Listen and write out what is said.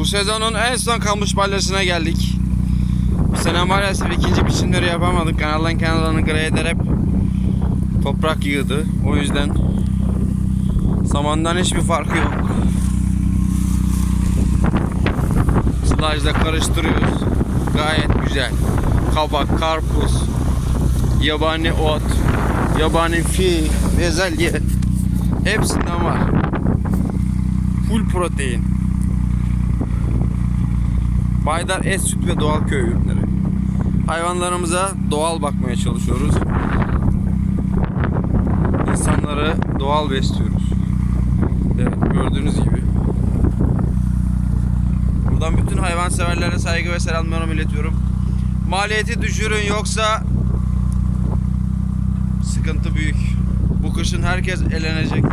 Bu sezonun en son kamış balyasına geldik. Bu sene maalesef ikinci biçimleri yapamadık. Kanaldan kanalını greyder hep toprak yığdı. O yüzden samandan hiçbir farkı yok. Sılajda karıştırıyoruz. Gayet güzel. Kabak, karpuz, yabani ot, yabani fi, bezelye hepsinden var. Full protein. Baydar et, süt ve doğal köy ürünleri. Hayvanlarımıza doğal bakmaya çalışıyoruz. İnsanları doğal besliyoruz. Evet gördüğünüz gibi. Buradan bütün hayvanseverlere saygı ve selamlarımı iletiyorum. Maliyeti düşürün yoksa sıkıntı büyük. Bu kışın herkes elenecek.